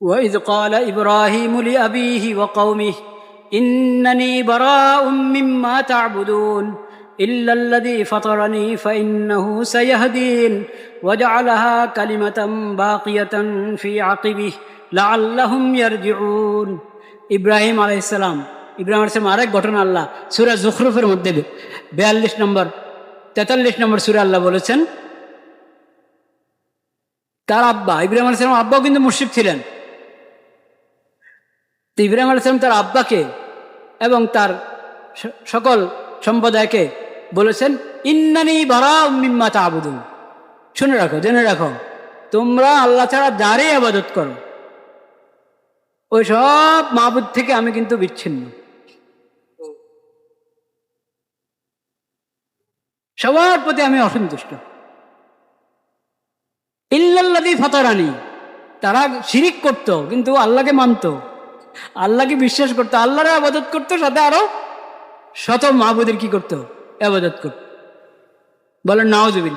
وإذ قال إبراهيم لأبيه وقومه إنني براء مما تعبدون إلا الذي فطرني فإنه سيهدين وجعلها كلمة باقية في عقبه لعلهم يرجعون ইব্রাহিম আলাইসালাম ইব্রাহিম আলাইসালাম আরেক ঘটনা আল্লাহ সুরা জুখরুফের মধ্যে বিয়াল্লিশ নম্বর তেতাল্লিশ নম্বর সুরা আল্লাহ বলেছেন তার আব্বা ইব্রাহিম আলাইসালাম আব্বাও কিন্তু মুর্শিদ ছিলেন তো ইব্রাহিম আলাইসালাম তার আব্বাকে এবং তার সকল সম্প্রদায়কে বলেছেন, ইন্নানি বারা মিম্মা তাবুদুন। শুনে রাখো, জেনে রাখো। তোমরা আল্লাহ ছাড়া যারই আবাদত করো, ওই সব মাহবুদ থেকে আমি কিন্তু বিচ্ছিন্ন। সবার প্রতি আমি অসন্তুষ্ট। ইল্লাল্লাদি ফতরানি, তারা শিরিক করত, কিন্তু আল্লাহকে মানত। আল্লাহকে বিশ্বাস করতো, আল্লাহরে আবাদত করতো, সাথে আরও শত মাহবুদের কি করতো? আবাদত করত। বলেন নাওজবিন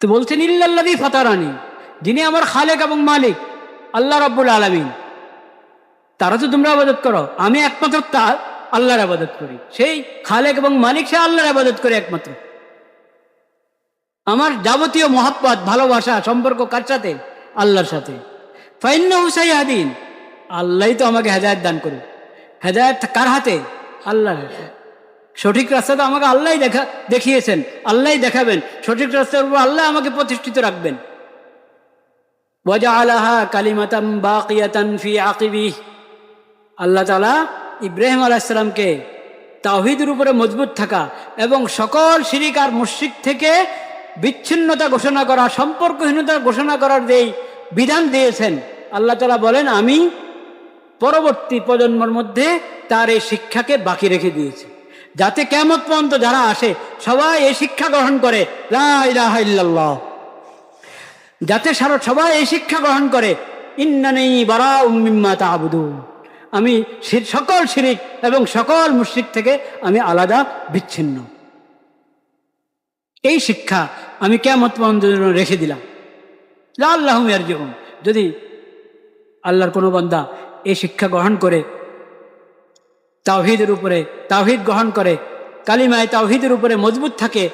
তো বলছেন ইল্লাল্লাদি ফতারানি, যিনি আমার খালেক এবং মালিক, আল্লাহ রব্বুল আলমিন। তারা তো তোমরা আবাদত করো, আমি একমাত্র তার, আল্লাহর আবাদত করি। সেই খালেক এবং মালিক, সে আল্লাহর আবাদত করে একমাত্র। আমার যাবতীয় মহাব্বত, ভালোবাসা, সম্পর্ক কার সাথে? আল্লাহর সাথে। ফাইন্না আল্লাহই তো আমাকে হেদায়ত দান করুন হেদায়ত কার হাতে? আল্লাহর হাতে। সঠিক রাস্তা তো আমাকে আল্লাহ দেখা, দেখিয়েছেন আল্লাহ দেখাবেন। সঠিক রাস্তার উপর আল্লাহ আমাকে প্রতিষ্ঠিত রাখবেন। ফি আল্লাহ তালা ইব্রাহিম আলাইসালামকে তাওহিদের উপরে মজবুত থাকা এবং সকল শিরিক আর মুশিক থেকে বিচ্ছিন্নতা ঘোষণা করা, সম্পর্কহীনতা ঘোষণা করার যেই বিধান দিয়েছেন আল্লাহ তালা বলেন, আমি পরবর্তী প্রজন্মর মধ্যে তার এই শিক্ষাকে বাকি রেখে দিয়েছি। যাতে কেমত পর্যন্ত যারা আসে, সবাই এই শিক্ষা গ্রহণ করে। যাতে সারা সবাই এই শিক্ষা গ্রহণ করে। ইন্নানি বারা উম্মিম্মা তাবুদুন। আমি সকল শিরিক এবং সকল মুশরিক থেকে আমি আলাদা, বিচ্ছিন্ন। এই শিক্ষা আমি কেমত পর্যন্ত রেখে দিলাম। আল্লাহ জীবন যদি আল্লাহর কোনো বন্দা এই শিক্ষা গ্রহণ করে, তাওহিদের উপরে, তাওহিদ গ্রহণ করে, কালিমায় তাওহিদের উপরে মজবুত থাকে,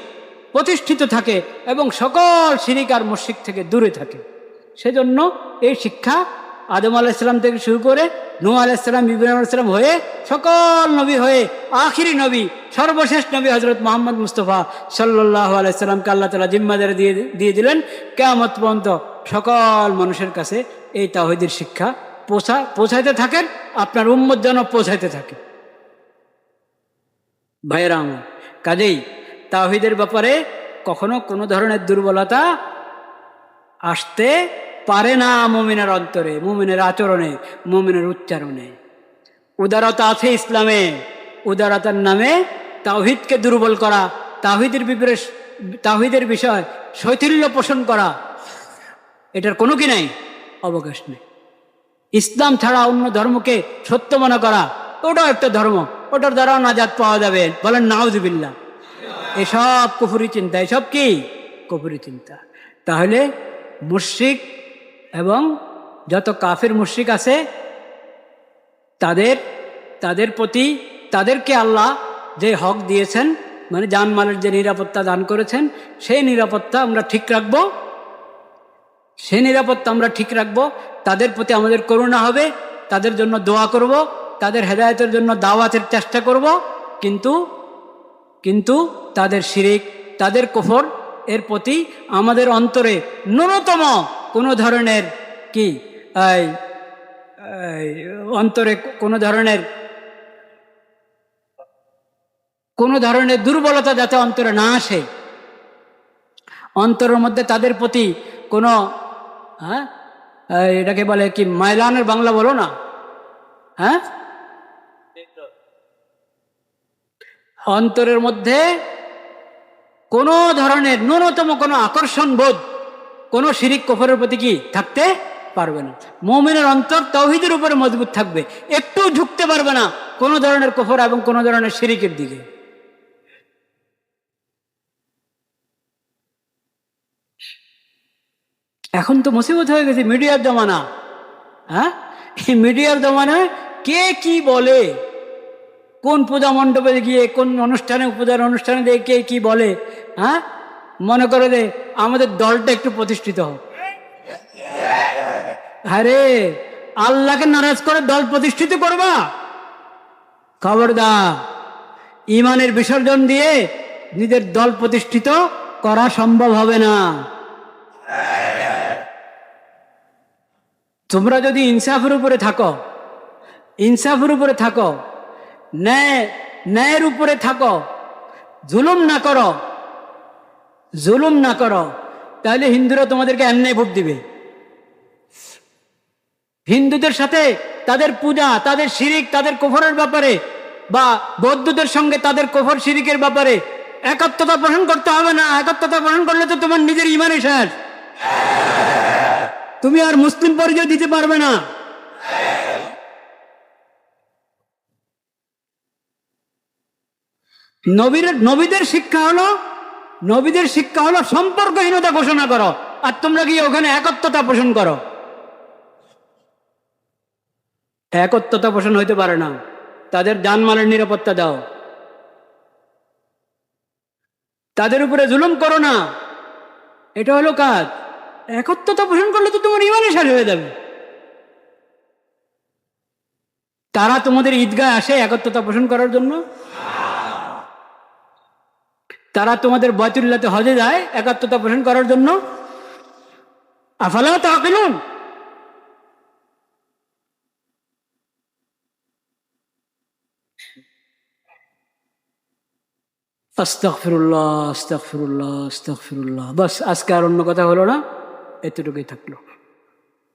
প্রতিষ্ঠিত থাকে এবং সকল আর মুশিক থেকে দূরে থাকে। সেজন্য এই শিক্ষা আদম আলাইসালাম থেকে শুরু করে নু আলাইসালাম ইব্রাহিম আলাইসালাম হয়ে সকল নবী হয়ে আখিরি নবী, সর্বশেষ নবী হজরত মোহাম্মদ মুস্তফা সাল্লাহ আলাইসাল্লামকে আল্লাহ তালা জিম্মাদারে দিয়ে দিয়ে দিলেন। কেয়ামত পর্যন্ত সকল মানুষের কাছে এই তাহিদের শিক্ষা পৌঁছা, পৌঁছাইতে থাকেন, আপনার উম্মত যেন পৌঁছাইতে থাকে। ভাইয়েরা আমার, কাজেই তাহিদের ব্যাপারে কখনো কোনো ধরনের দুর্বলতা আসতে পারে না মুমিনের অন্তরে, মুমিনের আচরণে, মুমিনের উচ্চারণে। উদারতা আছে ইসলামে, উদারতার নামে তাওহিদকে দুর্বল করা তাহিদের বিপরে তাহিদের বিষয় শৈথিল্য পোষণ করা, এটার কোনো কি নাই? অবকাশ নেই। ইসলাম ছাড়া অন্য ধর্মকে সত্য মনে করা, ওটাও একটা ধর্ম। ওটার দ্বারাও নাজাদ পাওয়া যাবে। বলেন নাউজুবিল্লা এসব কুফুরি চিন্তা। এসব কি? কুফুরি চিন্তা। তাহলে মুশ্রিক এবং যত কাফের মুশ্রিক আছে, তাদের তাদের প্রতি, তাদেরকে আল্লাহ যে হক দিয়েছেন মানে জানমালের যে নিরাপত্তা দান করেছেন, সেই নিরাপত্তা আমরা ঠিক রাখব। সেই নিরাপত্তা আমরা ঠিক রাখব, তাদের প্রতি আমাদের করুণা হবে, তাদের জন্য দোয়া করব, তাদের হেদায়তের জন্য দাওয়াতের চেষ্টা করব, কিন্তু কিন্তু তাদের শিরিক, তাদের কফর এর প্রতি আমাদের অন্তরে ন্যূনতম কোনো ধরনের কি? অন্তরে কোনো ধরনের কোনো ধরনের দুর্বলতা যাতে অন্তরে না আসে, অন্তরের মধ্যে তাদের প্রতি কোনো হ্যাঁ? এটাকে বলে কি, মাইলানের বাংলা বলো না? হ্যাঁ? অন্তরের মধ্যে কোনো ধরনের ন্যূনতম কোনো আকর্ষণ বোধ, কোনো শিরিক কফরের প্রতি কি থাকতে পারবে না। মমিনের অন্তর তৌহিদের উপরে মজবুত থাকবে, একটু ঝুঁকতে পারবে না কোনো ধরনের কফর এবং কোনো ধরনের শিরিকের দিকে। এখন তো মুসিবত হয়ে গেছে, মিডিয়ার জমানা। হ্যাঁ? এই মিডিয়ার জমানায় কে কি বলে? কোন পূজা মণ্ডপে গিয়ে, কোন অনুষ্ঠানে, পূজার অনুষ্ঠানে দিয়ে কে কি বলে? হ্যাঁ? মনে করে যে আমাদের দলটা একটু প্রতিষ্ঠিত হোক। আরে, আল্লাহকে নারাজ করে দল প্রতিষ্ঠিত করবা? খবরদার, ইমানের বিসর্জন দিয়ে নিজের দল প্রতিষ্ঠিত করা সম্ভব হবে না। তোমরা যদি ইনসাফের উপরে থাকো, ইনসাফের উপরে থাকো, ন্যায়, ন্যায়ের উপরে থাকো, জুলুম না করো, জুলুম না করো, তাহলে হিন্দুরা তোমাদেরকে এমনি ভোট দিবে। হিন্দুদের সাথে তাদের পূজা, তাদের শিরিক, তাদের কোফরের ব্যাপারে বা বৌদ্ধদের সঙ্গে তাদের কোফর শিরিকের ব্যাপারে একাত্মতা পোষণ করতে হবে না। একাত্মতা পোষণ করলে তো তোমার নিজের ইমানে শেষ। তুমি আর মুসলিম পরিচয় দিতে পারবে না। নবীদের শিক্ষা হলো, নবীদের শিক্ষা হলো সম্পর্কহীনতা ঘোষণা করো, আর তোমরা গিয়ে ওখানে একত্বতা পোষণ করো? একত্বতা পোষণ হইতে পারে না। তাদের জানমালের নিরাপত্তা দাও। তাদের উপরে জুলুম করো না। এটা হলো কাজ। একত্বতা পোষণ করলে তো তোমার ইমানে শেষ হয়ে যাবে। তারা তোমাদের ঈদগায় আসে একত্রতা পোষণ করার জন্য। তারা তোমাদের বয়তুল্লাতে হজে যায় একাত্মতা পোষণ করার জন্য। আফালা তাকিলুন? আস্তাগফিরুল্লাহ আস্তাগফিরুল্লাহ আস্তাগফিরুল্লাহ। বাস, আজকে আর অন্য কথা হলো না। এতটুকুই থাকল।